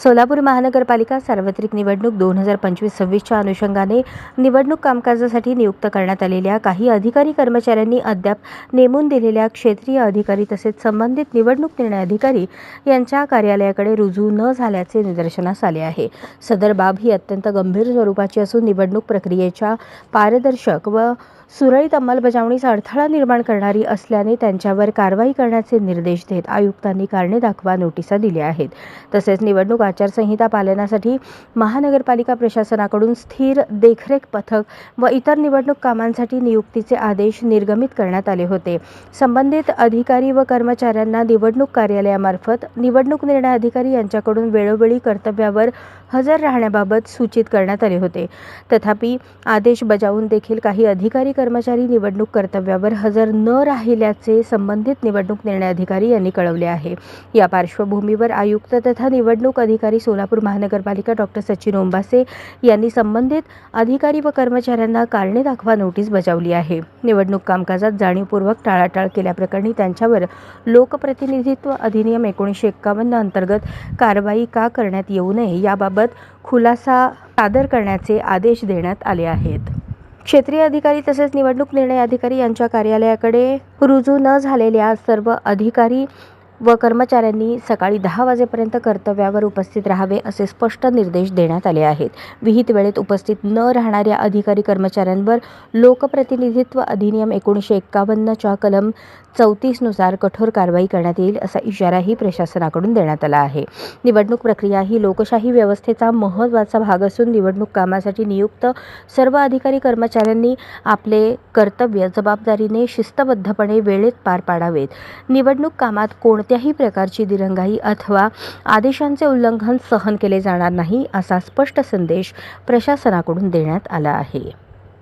सोलापूर महानगरपालिका सार्वत्रिक निवडणूक दोन हजार पंचवीस सव्वीसच्या अनुषंगाने निवडणूक कामकाजासाठी नियुक्त करण्यात आलेल्या काही अधिकारी कर्मचाऱ्यांनी अद्याप नेमून दिलेल्या क्षेत्रीय अधिकारी तसेच संबंधित निवडणूक निर्णय अधिकारी यांच्या कार्यालयाकडे रुजू न झाल्याचे निदर्शनास आले आहे. सदर बाब ही अत्यंत गंभीर स्वरूपाची असून निवडणूक प्रक्रियेच्या पारदर्शक व सुरळीत अंमलबजावणीस अडथळा निर्माण करणारी असल्याने त्यांच्यावर कारवाई करण्याचे निर्देश देत आयुक्तांनी कारणे दाखवा नोटिसा दिल्या आहेत. तसेच निवडणूक आचारसंहिता पालनासाठी महानगरपालिका प्रशासनाकडून स्थिर देखरेख पथक व इतर निवडणूक कामांसाठी नियुक्तीचे आदेश निर्गमित करण्यात आले होते. संबंधित अधिकारी व कर्मचाऱ्यांना निवडणूक कार्यालयामार्फत निवडणूक निर्णय अधिकारी यांच्याकडून वेळोवेळी कर्तव्यावर हजर राहण्याबाबत सूचित करण्यात आले होते. तथापि आदेश बजावून देखील काही अधिकारी कर्मचारी निवडणूक कर्तव्यावर हजर न राहिल्याचे संबंधित निवडणूक निर्णय अधिकारी यांनी कळवले आहे. या पार्श्वभूमीवर आयुक्त तथा निवडणूक अधिकारी सोलापूर महानगरपालिका डॉक्टर सचिन ओंबासे यांनी संबंधित अधिकारी व कर्मचाऱ्यांना कारणे दाखवा नोटीस बजावली आहे. निवडणूक कामकाजात जाणीवपूर्वक टाळाटाळ केल्याप्रकरणी त्यांच्यावर लोकप्रतिनिधित्व अधिनियम एकोणीसशे एक्कावन्न अंतर्गत कारवाई का करण्यात येऊ नये याबाबत खुलासा सादर करण्याचे आदेश देण्यात आले आहेत. क्षेत्रीय अधिकारी तसेच निवडणूक निर्णय अधिकारी यांच्या कार्यालयाकडे रुजू न झालेल्या सर्व अधिकारी व कर्मचाऱ्यांनी सकाळी दहा वाजेपर्यंत कर्तव्यावर उपस्थित राहावे असे स्पष्ट निर्देश देण्यात आले आहेत. विहित वेळेत उपस्थित न राहणाऱ्या अधिकारी कर्मचाऱ्यांवर लोकप्रतिनिधित्व अधिनियम एकोणीसशे एक्कावन्नच्या कलम चौतीसनुसार कठोर कारवाई करण्यात येईल असा इशाराही प्रशासनाकडून देण्यात आला आहे. निवडणूक प्रक्रिया ही लोकशाही व्यवस्थेचा महत्त्वाचा भाग असून निवडणूक कामासाठी नियुक्त सर्व अधिकारी कर्मचाऱ्यांनी आपले कर्तव्य जबाबदारीने शिस्तबद्धपणे वेळेत पार पाडावेत. निवडणूक कामात कोणत्याही प्रकारची दिरंगाई अथवा आदेशांचे उल्लंघन सहन केले जाणार नाही असा स्पष्ट संदेश प्रशासनाकडून देण्यात आला आहे.